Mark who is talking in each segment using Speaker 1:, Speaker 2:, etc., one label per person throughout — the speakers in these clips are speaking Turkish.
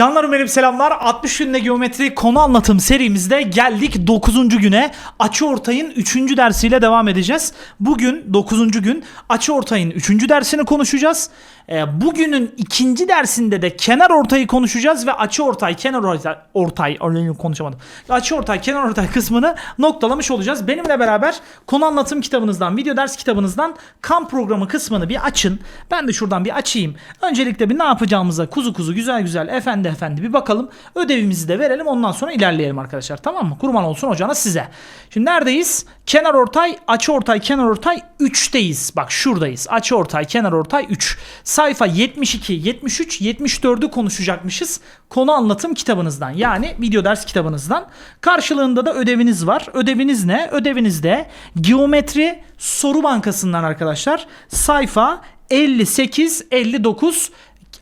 Speaker 1: Canlarım benim selamlar. 60 günde geometri konu anlatım serimizde geldik 9. güne. Açı ortayın 3. dersiyle devam edeceğiz. Bugün 9. gün açı ortayın 3. dersini konuşacağız. Ee, bugünün ikinci dersinde de kenar ortayı konuşacağız ve açı ortay, kenar ortay, ortay, konuşamadım. Açı ortay, kenar ortay kısmını noktalamış olacağız. Benimle beraber konu anlatım kitabınızdan, video ders kitabınızdan kamp programı kısmını bir açın. Ben de şuradan bir açayım. Öncelikle bir ne yapacağımıza kuzu kuzu güzel güzel efendi efendi bir bakalım. Ödevimizi de verelim ondan sonra ilerleyelim arkadaşlar tamam mı? Kurban olsun hocana size. Şimdi neredeyiz? Kenar ortay, açı ortay, kenar ortay 3'teyiz. Bak şuradayız. Açı ortay, kenar ortay 3. Sayfa 72, 73, 74'ü konuşacakmışız. Konu anlatım kitabınızdan yani video ders kitabınızdan. Karşılığında da ödeviniz var. Ödeviniz ne? Ödeviniz de geometri soru bankasından arkadaşlar. Sayfa 58, 59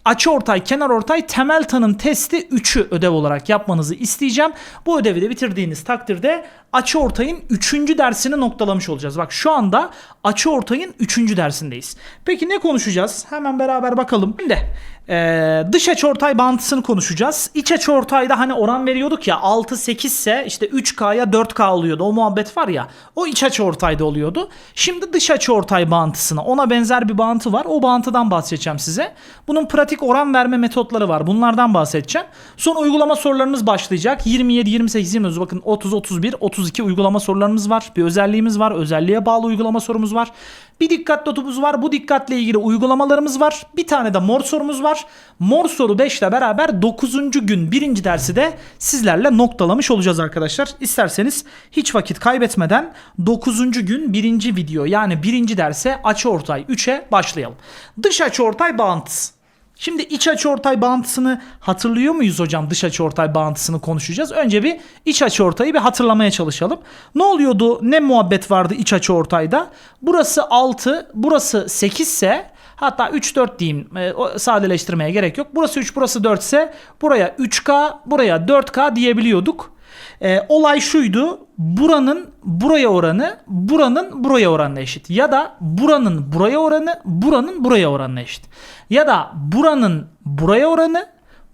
Speaker 1: açı ortay, kenar ortay, temel tanım testi 3'ü ödev olarak yapmanızı isteyeceğim. Bu ödevi de bitirdiğiniz takdirde açı ortayın 3. dersini noktalamış olacağız. Bak şu anda açı ortayın 3. dersindeyiz. Peki ne konuşacağız? Hemen beraber bakalım. Şimdi ee, dış açı ortay bağıntısını konuşacağız. İç açı ortayda hani oran veriyorduk ya 6 8 ise işte 3K'ya 4K oluyordu. O muhabbet var ya. O iç açı ortayda oluyordu. Şimdi dış açı ortay bağıntısına ona benzer bir bağıntı var. O bağıntıdan bahsedeceğim size. Bunun pratik oran verme metotları var. Bunlardan bahsedeceğim. Sonra uygulama sorularımız başlayacak. 27 28 29 bakın 30 31 32 uygulama sorularımız var. Bir özelliğimiz var. Özelliğe bağlı uygulama sorumuz var. Bir dikkat notumuz var. Bu dikkatle ilgili uygulamalarımız var. Bir tane de mor sorumuz var. Mor soru 5 ile beraber 9. gün 1. dersi de sizlerle noktalamış olacağız arkadaşlar. İsterseniz hiç vakit kaybetmeden 9. gün 1. video yani 1. derse açı ortay 3'e başlayalım. Dış açı ortay bağıntısı. Şimdi iç açıortay bağıntısını hatırlıyor muyuz hocam? Dış açıortay bağıntısını konuşacağız. Önce bir iç açıortayı bir hatırlamaya çalışalım. Ne oluyordu? Ne muhabbet vardı iç açıortayda? Burası 6, burası 8 ise hatta 3 4 diyeyim. E, sadeleştirmeye gerek yok. Burası 3, burası 4 ise buraya 3K, buraya 4K diyebiliyorduk. E, olay şuydu. Buranın buraya oranı buranın buraya oranına eşit. Ya da buranın buraya oranı buranın buraya oranına eşit. Ya da buranın buraya oranı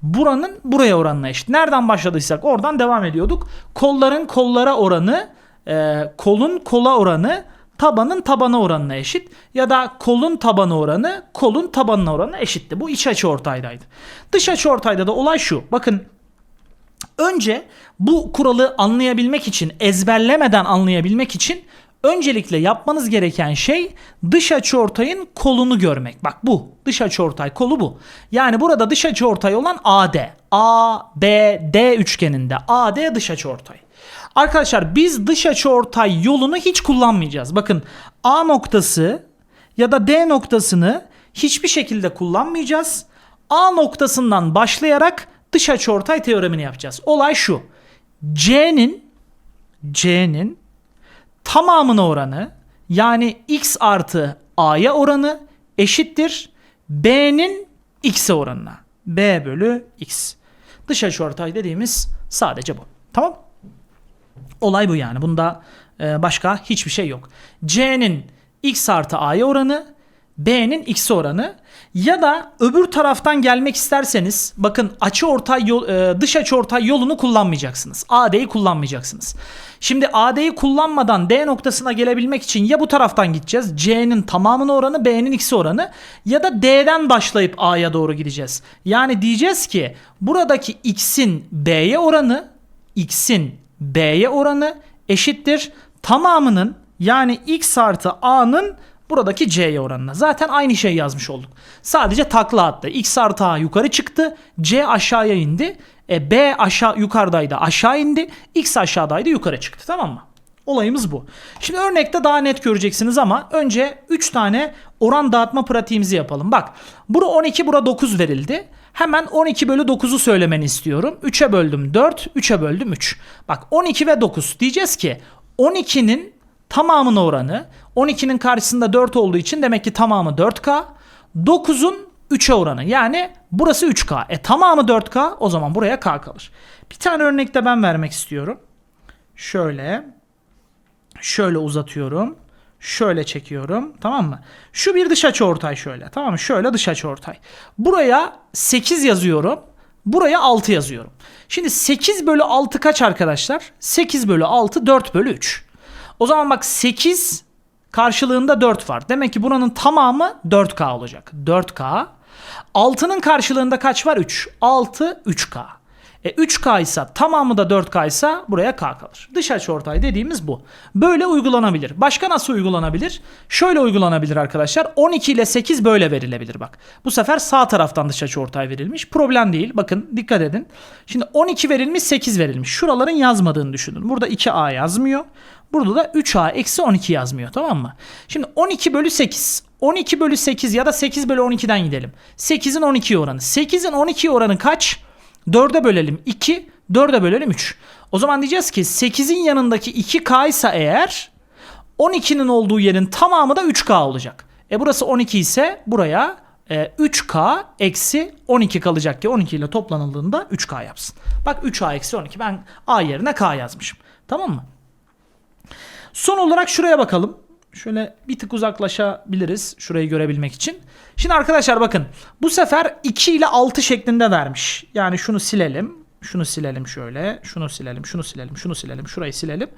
Speaker 1: buranın buraya oranına eşit. Nereden başladıysak oradan devam ediyorduk. Kolların kollara oranı e, kolun kola oranı tabanın tabana oranına eşit ya da kolun tabanı oranı kolun tabanına oranına eşitti. Bu iç açı ortaydaydı. Dış açı ortayda da olay şu. Bakın Önce bu kuralı anlayabilmek için, ezberlemeden anlayabilmek için öncelikle yapmanız gereken şey dış açıortayın kolunu görmek. Bak bu dış açıortay kolu bu. Yani burada dış açıortay olan AD. A, B, D üçgeninde AD dış açıortay. Arkadaşlar biz dış açıortay yolunu hiç kullanmayacağız. Bakın A noktası ya da D noktasını hiçbir şekilde kullanmayacağız. A noktasından başlayarak dış açıortay teoremini yapacağız. Olay şu. C'nin C'nin tamamına oranı yani x artı a'ya oranı eşittir b'nin x'e oranına. b bölü x. Dış açıortay dediğimiz sadece bu. Tamam? Olay bu yani. Bunda e, başka hiçbir şey yok. C'nin x artı a'ya oranı B'nin x oranı ya da öbür taraftan gelmek isterseniz bakın açı ortay yol, e, dış açı ortay yolunu kullanmayacaksınız. AD'yi kullanmayacaksınız. Şimdi AD'yi kullanmadan D noktasına gelebilmek için ya bu taraftan gideceğiz. C'nin tamamının oranı B'nin x oranı ya da D'den başlayıp A'ya doğru gideceğiz. Yani diyeceğiz ki buradaki x'in B'ye oranı x'in B'ye oranı eşittir tamamının yani x artı A'nın buradaki C'ye oranına. Zaten aynı şey yazmış olduk. Sadece takla attı. X artı A yukarı çıktı. C aşağıya indi. E, B aşağı yukarıdaydı aşağı indi. X aşağıdaydı yukarı çıktı. Tamam mı? Olayımız bu. Şimdi örnekte daha net göreceksiniz ama önce 3 tane oran dağıtma pratiğimizi yapalım. Bak bura 12 bura 9 verildi. Hemen 12 bölü 9'u söylemeni istiyorum. 3'e böldüm 4, 3'e böldüm 3. Bak 12 ve 9 diyeceğiz ki 12'nin tamamının oranı 12'nin karşısında 4 olduğu için demek ki tamamı 4K. 9'un 3'e oranı yani burası 3K. E tamamı 4K o zaman buraya K kalır. Bir tane örnekte ben vermek istiyorum. Şöyle. Şöyle uzatıyorum. Şöyle çekiyorum. Tamam mı? Şu bir dış açı ortay şöyle. Tamam mı? Şöyle dış açı ortay. Buraya 8 yazıyorum. Buraya 6 yazıyorum. Şimdi 8 bölü 6 kaç arkadaşlar? 8 bölü 6 4 bölü 3. O zaman bak 8 karşılığında 4 var. Demek ki buranın tamamı 4K olacak. 4K. 6'nın karşılığında kaç var? 3. 6 3K. E 3K ise tamamı da 4K ise buraya K kalır. Dış açıortay dediğimiz bu. Böyle uygulanabilir. Başka nasıl uygulanabilir? Şöyle uygulanabilir arkadaşlar. 12 ile 8 böyle verilebilir bak. Bu sefer sağ taraftan dış açıortay verilmiş. Problem değil. Bakın dikkat edin. Şimdi 12 verilmiş 8 verilmiş. Şuraların yazmadığını düşünün. Burada 2A yazmıyor. Burada da 3A eksi 12 yazmıyor tamam mı? Şimdi 12 bölü 8. 12 bölü 8 ya da 8 bölü 12'den gidelim. 8'in 12 oranı. 8'in 12 oranı kaç? 4'e bölelim 2, 4'e bölelim 3. O zaman diyeceğiz ki 8'in yanındaki 2K ise eğer 12'nin olduğu yerin tamamı da 3K olacak. E burası 12 ise buraya e, 3K eksi 12 kalacak ki 12 ile toplanıldığında 3K yapsın. Bak 3A eksi 12 ben A yerine K yazmışım. Tamam mı? Son olarak şuraya bakalım. Şöyle bir tık uzaklaşabiliriz şurayı görebilmek için. Şimdi arkadaşlar bakın bu sefer 2 ile 6 şeklinde vermiş. Yani şunu silelim. Şunu silelim şöyle. Şunu silelim. Şunu silelim. Şunu silelim. Şurayı silelim.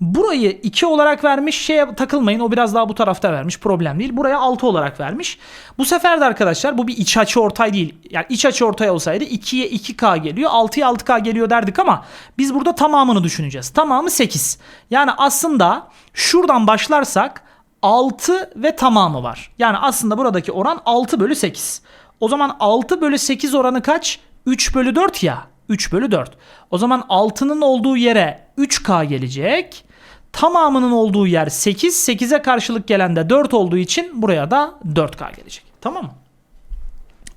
Speaker 1: Burayı 2 olarak vermiş. Şeye takılmayın. O biraz daha bu tarafta vermiş. Problem değil. Buraya 6 olarak vermiş. Bu sefer de arkadaşlar bu bir iç açı ortay değil. Yani iç açı ortay olsaydı 2'ye 2K geliyor. 6'ya 6K geliyor derdik ama biz burada tamamını düşüneceğiz. Tamamı 8. Yani aslında şuradan başlarsak 6 ve tamamı var. Yani aslında buradaki oran 6 bölü 8. O zaman 6 bölü 8 oranı kaç? 3 bölü 4 ya. 3 bölü 4. O zaman 6'nın olduğu yere 3K gelecek. Tamamının olduğu yer 8. 8'e karşılık gelen de 4 olduğu için buraya da 4K gelecek. Tamam mı?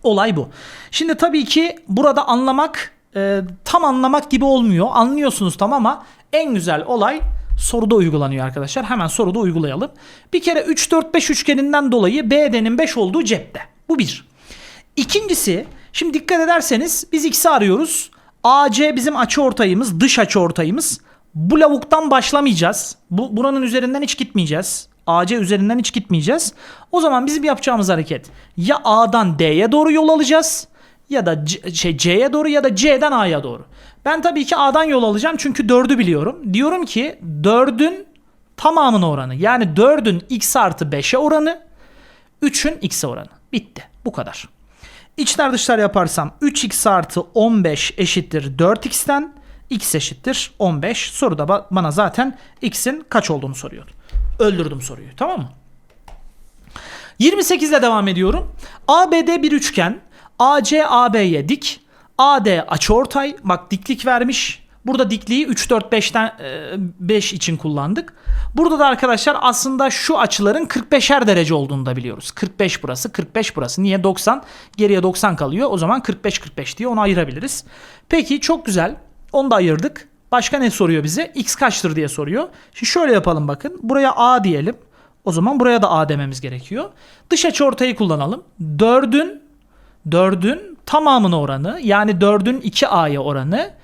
Speaker 1: Olay bu. Şimdi tabii ki burada anlamak e, tam anlamak gibi olmuyor. Anlıyorsunuz tamam ama en güzel olay soruda uygulanıyor arkadaşlar. Hemen soruda uygulayalım. Bir kere 3 4 5 üçgeninden dolayı BD'nin 5 olduğu cepte. Bu bir. İkincisi şimdi dikkat ederseniz biz x'i arıyoruz. AC bizim açı ortayımız, dış açı ortayımız. Bu lavuktan başlamayacağız. Bu buranın üzerinden hiç gitmeyeceğiz. AC üzerinden hiç gitmeyeceğiz. O zaman bizim yapacağımız hareket ya A'dan D'ye doğru yol alacağız ya da C, şey C'ye doğru ya da C'den A'ya doğru. Ben tabii ki A'dan yol alacağım çünkü 4'ü biliyorum. Diyorum ki 4'ün tamamının oranı yani 4'ün x artı 5'e oranı 3'ün x'e oranı. Bitti. Bu kadar. İçler dışlar yaparsam 3x artı 15 eşittir 4x'ten x eşittir 15. Soruda ba- bana zaten x'in kaç olduğunu soruyordu. Öldürdüm soruyu tamam mı? 28 ile devam ediyorum. ABD bir üçgen. AC AB'ye dik. AD açıortay. Bak diklik vermiş. Burada dikliği 3 4 5'ten 5 için kullandık. Burada da arkadaşlar aslında şu açıların 45'er derece olduğunu da biliyoruz. 45 burası, 45 burası. Niye 90? Geriye 90 kalıyor. O zaman 45 45 diye onu ayırabiliriz. Peki çok güzel. Onu da ayırdık. Başka ne soruyor bize? X kaçtır diye soruyor. Şimdi şöyle yapalım bakın. Buraya A diyelim. O zaman buraya da A dememiz gerekiyor. Dış açı ortayı kullanalım. 4'ün 4'ün tamamına oranı yani 4'ün 2A'ya oranı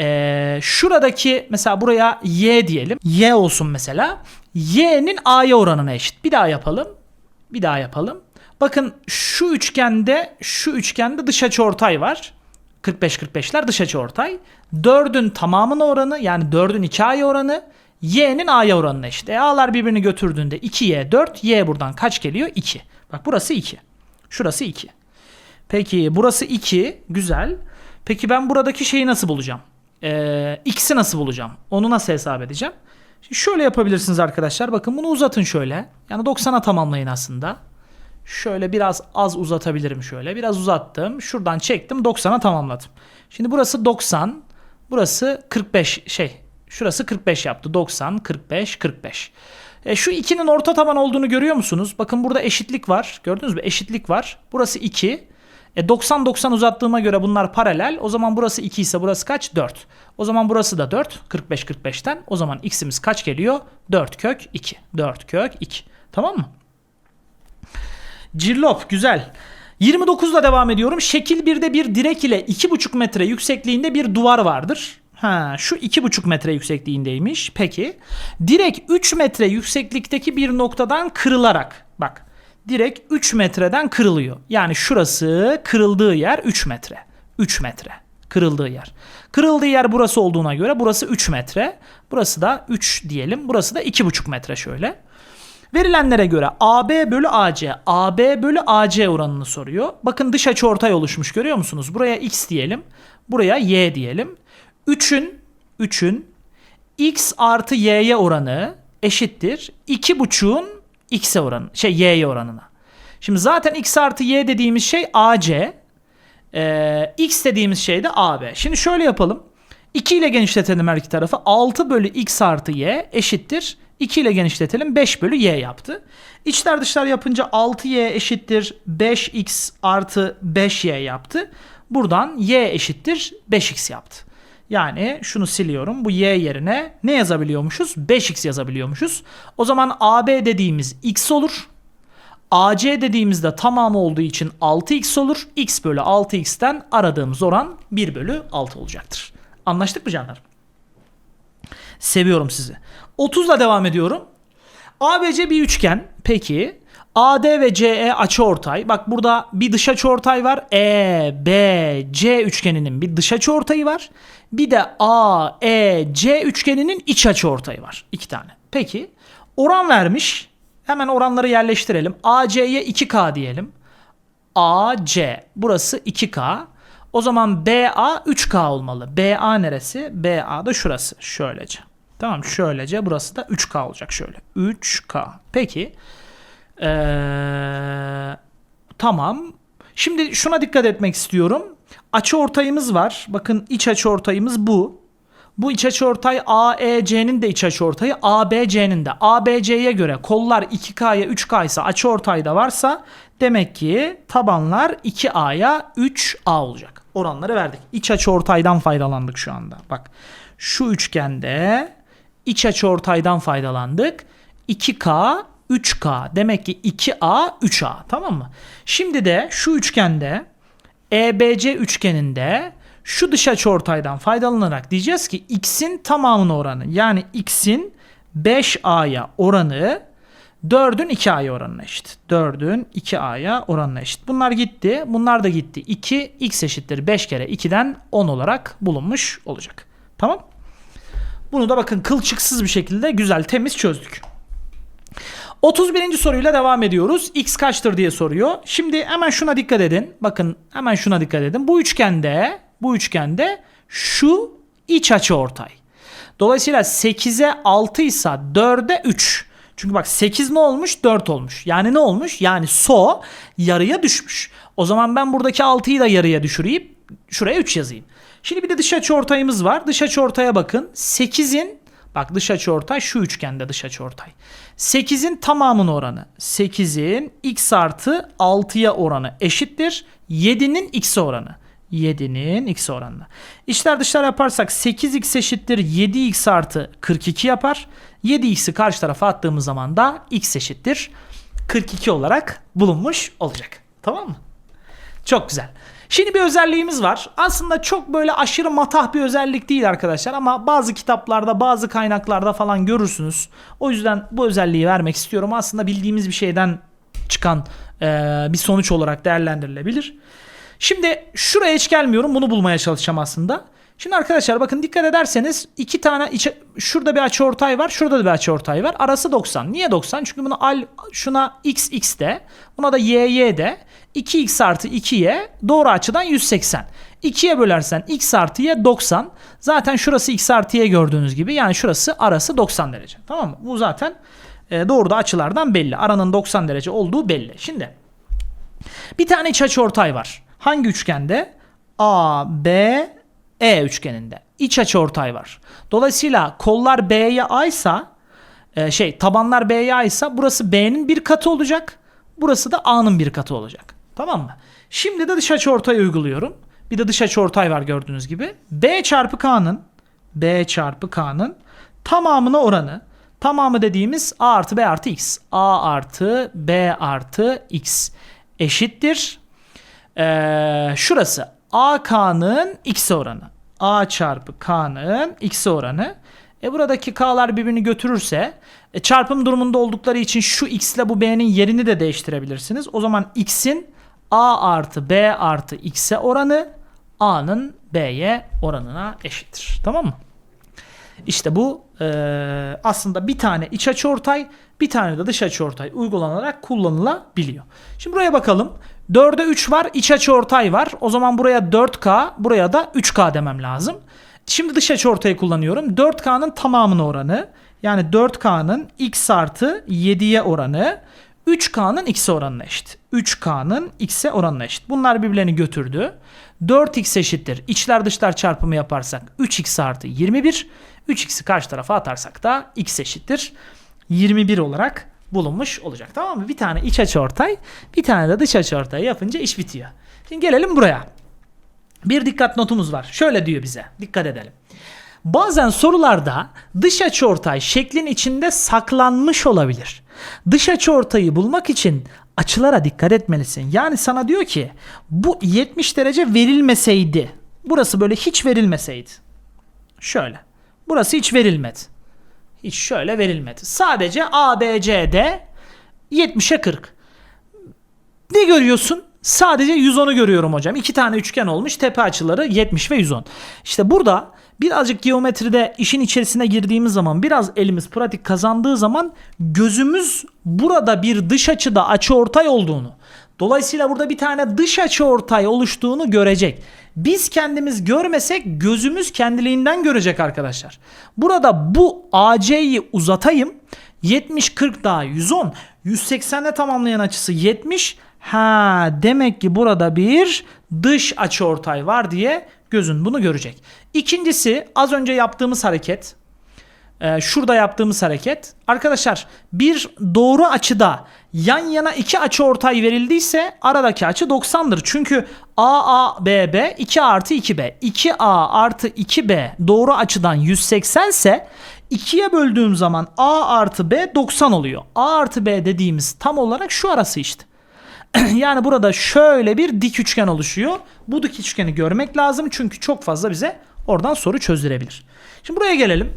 Speaker 1: ee, şuradaki mesela buraya Y diyelim. Y olsun mesela. Y'nin A'ya oranına eşit. Bir daha yapalım. Bir daha yapalım. Bakın şu üçgende şu üçgende dış açıortay var. 45-45'ler dış açıortay. 4'ün tamamına oranı yani 4'ün 2A'ya oranı Y'nin A'ya oranına eşit. E A'lar birbirini götürdüğünde 2Y 4. Y buradan kaç geliyor? 2. Bak burası 2. Şurası 2. Peki burası 2. Güzel. Peki ben buradaki şeyi nasıl bulacağım? Ee, X'i nasıl bulacağım? Onu nasıl hesap edeceğim? Şimdi şöyle yapabilirsiniz arkadaşlar. Bakın bunu uzatın şöyle. Yani 90'a tamamlayın aslında. Şöyle biraz az uzatabilirim şöyle. Biraz uzattım. Şuradan çektim 90'a tamamladım. Şimdi burası 90. Burası 45 şey. Şurası 45 yaptı. 90, 45, 45. E, şu ikinin orta taban olduğunu görüyor musunuz? Bakın burada eşitlik var. Gördünüz mü? Eşitlik var. Burası 2. E 90-90 uzattığıma göre bunlar paralel. O zaman burası 2 ise burası kaç? 4. O zaman burası da 4. 45-45'ten. O zaman x'imiz kaç geliyor? 4 kök 2. 4 kök 2. Tamam mı? Cirlop güzel. 29'la devam ediyorum. Şekil 1'de bir direk ile 2,5 metre yüksekliğinde bir duvar vardır. Ha, şu 2,5 metre yüksekliğindeymiş. Peki. Direk 3 metre yükseklikteki bir noktadan kırılarak bak direkt 3 metreden kırılıyor. Yani şurası kırıldığı yer 3 metre. 3 metre. Kırıldığı yer. Kırıldığı yer burası olduğuna göre burası 3 metre. Burası da 3 diyelim. Burası da 2,5 metre şöyle. Verilenlere göre AB bölü AC, AB bölü AC oranını soruyor. Bakın dış açı ortay oluşmuş görüyor musunuz? Buraya x diyelim. Buraya y diyelim. 3'ün 3'ün x artı y'ye oranı eşittir 2,5'un x'e oranı şey y'ye oranına. Şimdi zaten x artı y dediğimiz şey AC. Ee, x dediğimiz şey de AB. Şimdi şöyle yapalım. 2 ile genişletelim her iki tarafı. 6 bölü x artı y eşittir. 2 ile genişletelim 5 bölü y yaptı. İçler dışlar yapınca 6y eşittir 5x artı 5y yaptı. Buradan y eşittir 5x yaptı. Yani şunu siliyorum. Bu y yerine ne yazabiliyormuşuz? 5x yazabiliyormuşuz. O zaman AB dediğimiz x olur. AC dediğimizde tamamı olduğu için 6x olur. x bölü 6x'ten aradığımız oran 1 bölü 6 olacaktır. Anlaştık mı canlar? Seviyorum sizi. 30'la devam ediyorum. ABC bir üçgen. Peki. AD ve CE açıortay. Bak burada bir dış açıortay var. E, B, C üçgeninin bir dış açıortayı var. Bir de A, E, C üçgeninin iç açıortayı var. İki tane. Peki. Oran vermiş. Hemen oranları yerleştirelim. AC'ye 2K diyelim. AC burası 2K. O zaman BA 3K olmalı. BA neresi? BA da şurası. Şöylece. Tamam şöylece burası da 3K olacak şöyle. 3K. Peki. Ee, tamam. Şimdi şuna dikkat etmek istiyorum. Açı ortayımız var. Bakın iç açı ortayımız bu. Bu iç açı ortay AEC'nin de iç açı ortayı ABC'nin de. ABC'ye göre kollar 2K'ya 3K ise açı ortayda varsa demek ki tabanlar 2A'ya 3A olacak. Oranları verdik. İç açı ortaydan faydalandık şu anda. Bak şu üçgende iç açı ortaydan faydalandık. 2K 3K demek ki 2A 3A tamam mı? Şimdi de şu üçgende EBC üçgeninde şu dış açıortaydan faydalanarak diyeceğiz ki x'in tamamının oranı yani x'in 5a'ya oranı 4'ün 2a'ya oranına eşit. 4'ün 2a'ya oranına eşit. Bunlar gitti. Bunlar da gitti. 2 x eşittir 5 kere 2'den 10 olarak bulunmuş olacak. Tamam? Bunu da bakın kılçıksız bir şekilde güzel temiz çözdük. 31. soruyla devam ediyoruz. X kaçtır diye soruyor. Şimdi hemen şuna dikkat edin. Bakın hemen şuna dikkat edin. Bu üçgende bu üçgende şu iç açı ortay. Dolayısıyla 8'e 6 ise 4'e 3. Çünkü bak 8 ne olmuş? 4 olmuş. Yani ne olmuş? Yani so yarıya düşmüş. O zaman ben buradaki 6'yı da yarıya düşüreyim. Şuraya 3 yazayım. Şimdi bir de dış açı ortayımız var. Dış açı ortaya bakın. 8'in Bak dış açı ortay şu üçgende dış açı ortay. 8'in tamamının oranı. 8'in x artı 6'ya oranı eşittir. 7'nin x oranı. 7'nin x oranına. İçler dışlar yaparsak 8x eşittir 7x artı 42 yapar. 7x'i karşı tarafa attığımız zaman da x eşittir 42 olarak bulunmuş olacak. Tamam mı? Çok güzel. Şimdi bir özelliğimiz var. Aslında çok böyle aşırı matah bir özellik değil arkadaşlar ama bazı kitaplarda, bazı kaynaklarda falan görürsünüz. O yüzden bu özelliği vermek istiyorum. Aslında bildiğimiz bir şeyden çıkan e, bir sonuç olarak değerlendirilebilir. Şimdi şuraya hiç gelmiyorum. Bunu bulmaya çalışacağım aslında. Şimdi arkadaşlar bakın dikkat ederseniz iki tane içe, şurada bir açı ortay var. Şurada da bir açı ortay var. Arası 90. Niye 90? Çünkü bunu al şuna x x de buna da y y de 2x artı 2y doğru açıdan 180. 2'ye bölersen x artı y 90. Zaten şurası x artı y gördüğünüz gibi. Yani şurası arası 90 derece. Tamam mı? Bu zaten e, doğruda açılardan belli. Aranın 90 derece olduğu belli. Şimdi bir tane iç açı ortay var. Hangi üçgende? A, B, E üçgeninde. İç açı ortay var. Dolayısıyla kollar B'ye A ise şey tabanlar B'ye A ise burası B'nin bir katı olacak. Burası da A'nın bir katı olacak. Tamam mı? Şimdi de dış açı uyguluyorum. Bir de dış açı var gördüğünüz gibi. B çarpı K'nın B çarpı K'nın tamamına oranı tamamı dediğimiz A artı B artı X. A artı B artı X eşittir. Ee, şurası AK'nın X oranı. A çarpı K'nın X oranı. E buradaki K'lar birbirini götürürse e, çarpım durumunda oldukları için şu X ile bu B'nin yerini de değiştirebilirsiniz. O zaman X'in A artı B artı X'e oranı A'nın BY oranına eşittir. Tamam mı? İşte bu eee, aslında bir tane iç açıortay bir tane de dış açıortay uygulanarak kullanılabiliyor. Şimdi buraya bakalım. 4'e 3 var iç açıortay var. O zaman buraya 4K buraya da 3K demem lazım. Şimdi dış açıortayı kullanıyorum. 4K'nın tamamının oranı yani 4K'nın x artı 7'ye oranı 3K'nın x'e oranına eşit. 3K'nın x'e oranına eşit. Bunlar birbirlerini götürdü. 4x eşittir. İçler dışlar çarpımı yaparsak 3x artı 21. 3x'i karşı tarafa atarsak da x eşittir. 21 olarak bulunmuş olacak. Tamam mı? Bir tane iç açıortay, bir tane de dış açıortay yapınca iş bitiyor. Şimdi gelelim buraya. Bir dikkat notumuz var. Şöyle diyor bize. Dikkat edelim. Bazen sorularda dış açıortay şeklin içinde saklanmış olabilir. Dış açıortayı bulmak için açılara dikkat etmelisin. Yani sana diyor ki bu 70 derece verilmeseydi. Burası böyle hiç verilmeseydi. Şöyle. Burası hiç verilmedi. Hiç şöyle verilmedi. Sadece ABCD 70'e 40. Ne görüyorsun? Sadece 110'u görüyorum hocam. İki tane üçgen olmuş. Tepe açıları 70 ve 110. İşte burada birazcık geometride işin içerisine girdiğimiz zaman biraz elimiz pratik kazandığı zaman gözümüz burada bir dış açıda açı ortay olduğunu Dolayısıyla burada bir tane dış açı ortay oluştuğunu görecek. Biz kendimiz görmesek gözümüz kendiliğinden görecek arkadaşlar. Burada bu AC'yi uzatayım. 70 40 daha 110. 180'le tamamlayan açısı 70. Ha demek ki burada bir dış açıortay var diye gözün bunu görecek. İkincisi az önce yaptığımız hareket. Ee, şurada yaptığımız hareket. Arkadaşlar bir doğru açıda yan yana iki açı ortay verildiyse aradaki açı 90'dır. Çünkü AABB 2 artı 2B. 2A artı 2B doğru açıdan 180 ise 2'ye böldüğüm zaman A artı B 90 oluyor. A artı B dediğimiz tam olarak şu arası işte. yani burada şöyle bir dik üçgen oluşuyor. Bu dik üçgeni görmek lazım çünkü çok fazla bize oradan soru çözdürebilir. Şimdi buraya gelelim.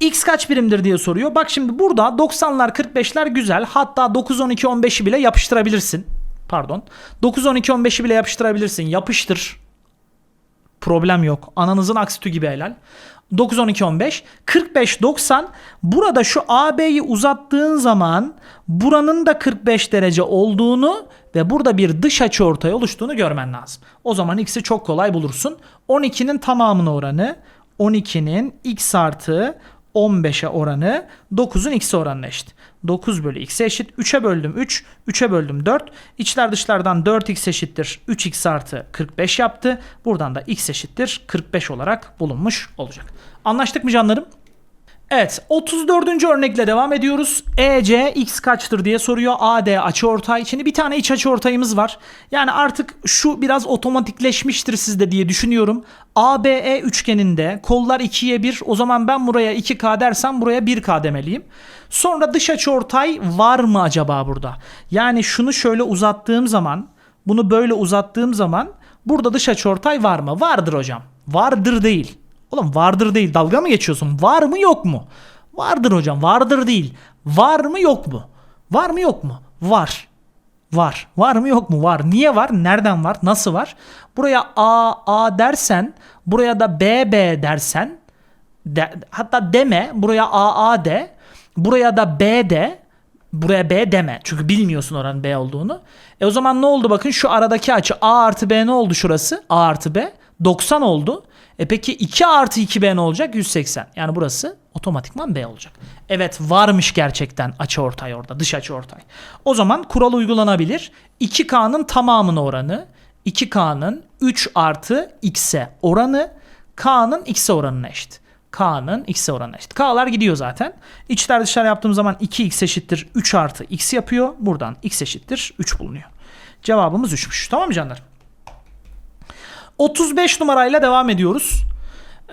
Speaker 1: X kaç birimdir diye soruyor. Bak şimdi burada 90'lar 45'ler güzel. Hatta 9 12 15'i bile yapıştırabilirsin. Pardon. 9 12 15'i bile yapıştırabilirsin. Yapıştır. Problem yok. Ananızın aksütü gibi helal. 9 12 15 45 90 burada şu AB'yi uzattığın zaman buranın da 45 derece olduğunu ve burada bir dış açı ortaya oluştuğunu görmen lazım. O zaman x'i çok kolay bulursun. 12'nin tamamına oranı 12'nin x artı 15'e oranı 9'un x'e oranına eşit. 9 bölü x'e eşit. 3'e böldüm 3. 3'e böldüm 4. İçler dışlardan 4x eşittir. 3x artı 45 yaptı. Buradan da x eşittir. 45 olarak bulunmuş olacak. Anlaştık mı canlarım? Evet 34. örnekle devam ediyoruz. EC x kaçtır diye soruyor. AD açıortay. Şimdi bir tane iç açıortayımız var. Yani artık şu biraz otomatikleşmiştir sizde diye düşünüyorum. ABE üçgeninde kollar 2'ye 1. O zaman ben buraya 2K dersem buraya 1K demeliyim. Sonra dış açıortay var mı acaba burada? Yani şunu şöyle uzattığım zaman bunu böyle uzattığım zaman burada dış açıortay var mı? Vardır hocam. Vardır değil. Oğlum vardır değil. Dalga mı geçiyorsun? Var mı yok mu? Vardır hocam. Vardır değil. Var mı yok mu? Var mı yok mu? Var. Var. Var mı yok mu? Var. Niye var? Nereden var? Nasıl var? Buraya A A dersen, buraya da B B dersen, de, hatta deme, buraya A A de, buraya da B de, buraya B deme. Çünkü bilmiyorsun oranın B olduğunu. E o zaman ne oldu bakın şu aradaki açı A artı B ne oldu şurası? A artı B 90 oldu. E peki 2 artı 2B ne olacak? 180. Yani burası otomatikman B olacak. Evet varmış gerçekten açı ortay orada. Dış açı ortay. O zaman kural uygulanabilir. 2K'nın tamamına oranı 2K'nın 3 artı X'e oranı K'nın X'e oranına eşit. K'nın X'e oranına eşit. K'lar gidiyor zaten. İçler dışlar yaptığım zaman 2X eşittir 3 artı X yapıyor. Buradan X eşittir 3 bulunuyor. Cevabımız 3'müş. Tamam mı canlar? 35 numarayla devam ediyoruz.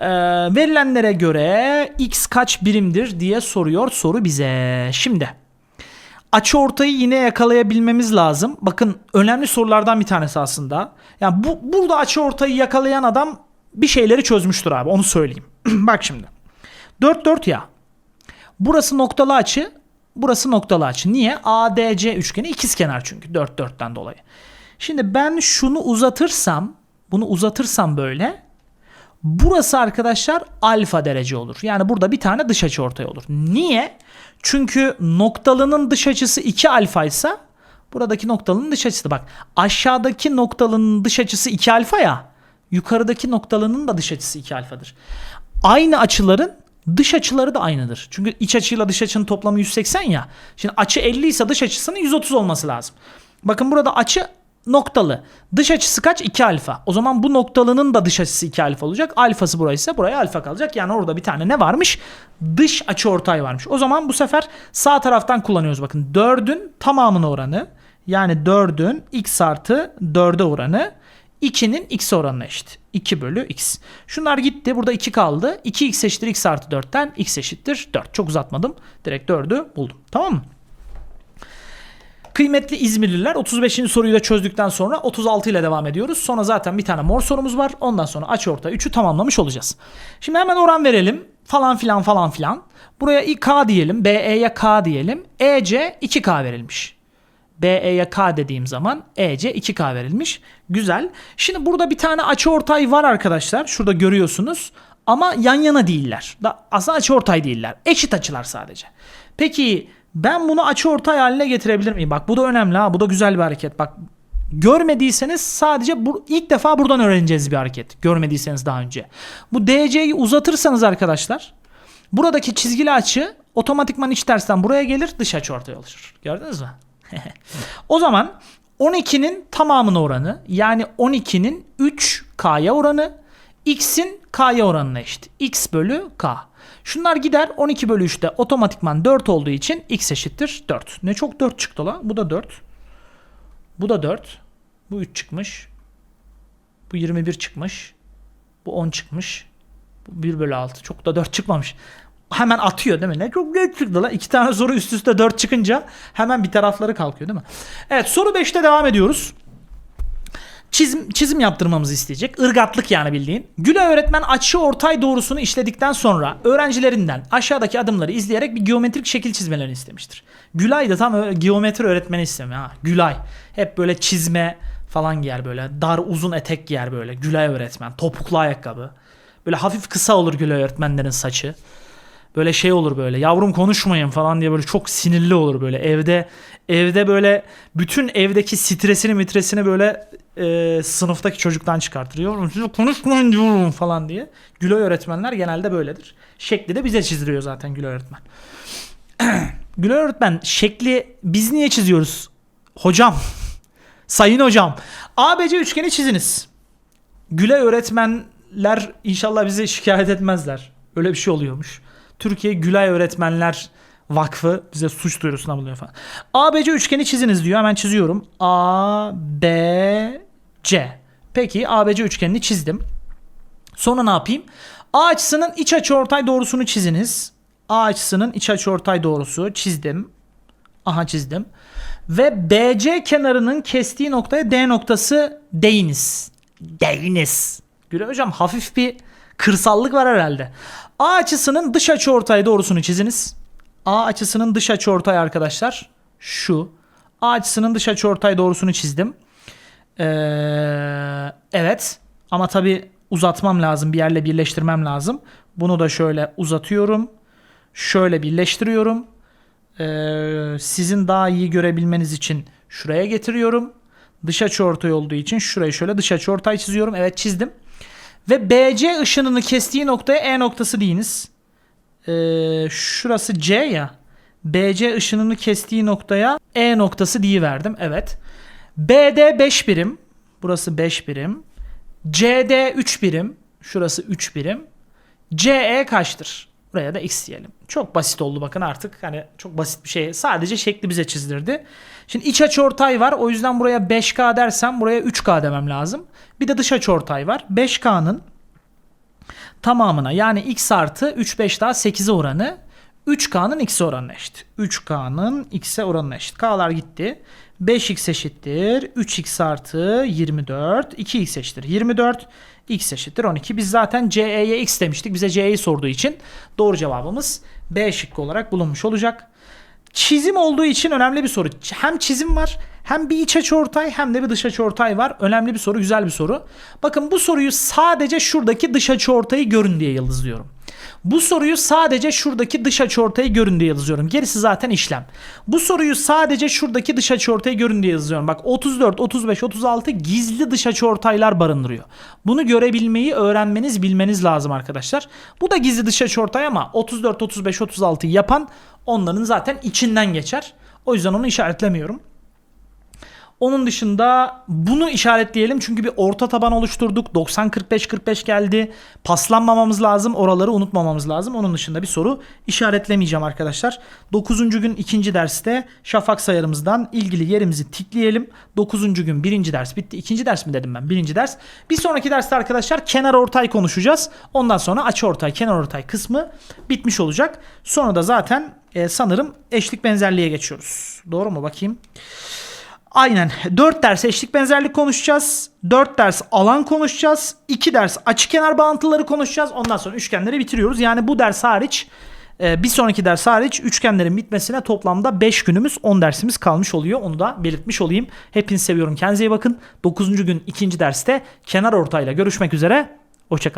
Speaker 1: Ee, verilenlere göre x kaç birimdir diye soruyor soru bize. Şimdi açı ortayı yine yakalayabilmemiz lazım. Bakın önemli sorulardan bir tanesi aslında. Yani bu burada açı ortayı yakalayan adam bir şeyleri çözmüştür abi onu söyleyeyim. Bak şimdi. 4 4 ya. Burası noktalı açı, burası noktalı açı. Niye? ADC üçgeni ikizkenar çünkü 4 4'ten dolayı. Şimdi ben şunu uzatırsam Bunu uzatırsam böyle. Burası arkadaşlar alfa derece olur. Yani burada bir tane dış açı ortay olur. Niye? Çünkü noktalının dış açısı 2 alfa ise buradaki noktalının dış açısı bak aşağıdaki noktalının dış açısı 2 alfa ya yukarıdaki noktalının da dış açısı 2 alfadır. Aynı açıların dış açıları da aynıdır. Çünkü iç açıyla dış açının toplamı 180 ya. Şimdi açı 50 ise dış açısının 130 olması lazım. Bakın burada açı noktalı. Dış açısı kaç? 2 alfa. O zaman bu noktalının da dış açısı 2 alfa olacak. Alfası buraysa buraya alfa kalacak. Yani orada bir tane ne varmış? Dış açı ortay varmış. O zaman bu sefer sağ taraftan kullanıyoruz. Bakın 4'ün tamamına oranı yani 4'ün x artı 4'e oranı 2'nin x oranına eşit. 2 bölü x. Şunlar gitti. Burada 2 kaldı. 2x eşittir x artı 4'ten x eşittir 4. Çok uzatmadım. Direkt 4'ü buldum. Tamam mı? Kıymetli İzmirliler 35. soruyu da çözdükten sonra 36 ile devam ediyoruz. Sonra zaten bir tane mor sorumuz var. Ondan sonra aç orta 3'ü tamamlamış olacağız. Şimdi hemen oran verelim. Falan filan falan filan. Buraya K diyelim. BE'ye K diyelim. EC 2K verilmiş. BE'ye K dediğim zaman EC 2K verilmiş. Güzel. Şimdi burada bir tane açı ortay var arkadaşlar. Şurada görüyorsunuz. Ama yan yana değiller. Da aslında açı ortay değiller. Eşit açılar sadece. Peki ben bunu açı ortay haline getirebilir miyim? Bak bu da önemli ha. Bu da güzel bir hareket. Bak görmediyseniz sadece bu, ilk defa buradan öğreneceğiz bir hareket. Görmediyseniz daha önce. Bu DC'yi uzatırsanız arkadaşlar buradaki çizgili açı otomatikman iç tersten buraya gelir dış açı ortaya oluşur. Gördünüz mü? o zaman 12'nin tamamına oranı yani 12'nin 3K'ya oranı x'in K'ya oranına eşit. x bölü K. Şunlar gider 12 bölü 3'te otomatikman 4 olduğu için x eşittir 4. Ne çok 4 çıktı lan. Bu da 4. Bu da 4. Bu 3 çıkmış. Bu 21 çıkmış. Bu 10 çıkmış. Bu 1 bölü 6. Çok da 4 çıkmamış. Hemen atıyor değil mi? Ne çok net çıktı lan. İki tane soru üst üste 4 çıkınca hemen bir tarafları kalkıyor değil mi? Evet soru 5'te devam ediyoruz çizim, çizim yaptırmamızı isteyecek. Irgatlık yani bildiğin. Gülay öğretmen açı ortay doğrusunu işledikten sonra öğrencilerinden aşağıdaki adımları izleyerek bir geometrik şekil çizmelerini istemiştir. Gülay da tam geometri öğretmeni istemiyor ha. Gülay. Hep böyle çizme falan giyer böyle. Dar uzun etek giyer böyle. Gülay öğretmen. Topuklu ayakkabı. Böyle hafif kısa olur Gülay öğretmenlerin saçı. Böyle şey olur böyle yavrum konuşmayın falan diye böyle çok sinirli olur böyle evde evde böyle bütün evdeki stresini mitresini böyle e, sınıftaki çocuktan çıkartıyor. Size konuşmayın diyorum falan diye. Gülay öğretmenler genelde böyledir. Şekli de bize çizdiriyor zaten Gülay öğretmen. Gülay öğretmen şekli biz niye çiziyoruz? Hocam. Sayın hocam. ABC üçgeni çiziniz. Gülay öğretmenler inşallah bizi şikayet etmezler. Öyle bir şey oluyormuş. Türkiye Gülay Öğretmenler Vakfı bize suç duyurusuna bulunuyor falan. ABC üçgeni çiziniz diyor. Hemen çiziyorum. A, B, C. Peki ABC üçgenini çizdim. Sonra ne yapayım? A açısının iç açıortay doğrusunu çiziniz. A açısının iç açıortay doğrusu çizdim. Aha çizdim. Ve BC kenarının kestiği noktaya D noktası değiniz. Değiniz. Güle hocam hafif bir kırsallık var herhalde. A açısının dış açıortay doğrusunu çiziniz. A açısının dış açıortay arkadaşlar şu. A açısının dış açıortay doğrusunu çizdim. Ee, evet ama tabi uzatmam lazım bir yerle birleştirmem lazım. Bunu da şöyle uzatıyorum. Şöyle birleştiriyorum. Ee, sizin daha iyi görebilmeniz için şuraya getiriyorum. Dış açıortay olduğu için şurayı şöyle dış açıortay çiziyorum. Evet çizdim. Ve BC ışınını kestiği noktaya E noktası deyiniz. Ee, şurası C ya. BC ışınını kestiği noktaya E noktası verdim. Evet. BD 5 birim. Burası 5 birim. CD 3 birim. Şurası 3 birim. CE kaçtır? Buraya da x diyelim. Çok basit oldu bakın artık. Hani çok basit bir şey. Sadece şekli bize çizdirdi. Şimdi iç açı ortay var. O yüzden buraya 5K dersem buraya 3K demem lazım. Bir de dış açı ortay var. 5K'nın tamamına yani x artı 3 5 daha 8'e oranı 3K'nın x'e oranına eşit. 3K'nın x'e oranına eşit. K'lar gitti. 5x eşittir. 3x artı 24. 2x eşittir. 24. x eşittir 12. Biz zaten CE'ye x demiştik. Bize CE'yi sorduğu için doğru cevabımız B şıkkı olarak bulunmuş olacak. Çizim olduğu için önemli bir soru. Hem çizim var Hem bir iç açı ortay hem de bir dış açı ortay var. Önemli bir soru, güzel bir soru. Bakın bu soruyu sadece şuradaki dış açı ortayı görün diye yıldızlıyorum. Bu soruyu sadece şuradaki dış açı ortayı görün diye yazıyorum. Gerisi zaten işlem. Bu soruyu sadece şuradaki dış açı ortayı görün diye yazıyorum. Bak 34, 35, 36 gizli dış açı ortaylar barındırıyor. Bunu görebilmeyi öğrenmeniz, bilmeniz lazım arkadaşlar. Bu da gizli dış açı ortay ama 34, 35, 36 yapan onların zaten içinden geçer. O yüzden onu işaretlemiyorum. Onun dışında bunu işaretleyelim çünkü bir orta taban oluşturduk. 90-45-45 geldi. Paslanmamamız lazım. Oraları unutmamamız lazım. Onun dışında bir soru işaretlemeyeceğim arkadaşlar. 9. gün ikinci derste şafak sayarımızdan ilgili yerimizi tikleyelim. 9. gün birinci ders bitti. İkinci ders mi dedim ben? Birinci ders. Bir sonraki derste arkadaşlar kenar ortay konuşacağız. Ondan sonra açı ortay, kenar ortay kısmı bitmiş olacak. Sonra da zaten e, sanırım eşlik benzerliğe geçiyoruz. Doğru mu? Bakayım. Aynen. 4 ders eşlik benzerlik konuşacağız. 4 ders alan konuşacağız. 2 ders açı kenar bağıntıları konuşacağız. Ondan sonra üçgenleri bitiriyoruz. Yani bu ders hariç e, bir sonraki ders hariç üçgenlerin bitmesine toplamda 5 günümüz 10 dersimiz kalmış oluyor. Onu da belirtmiş olayım. Hepinizi seviyorum. Kendinize iyi bakın. 9. gün 2. derste kenar ortayla görüşmek üzere. Hoşçakalın.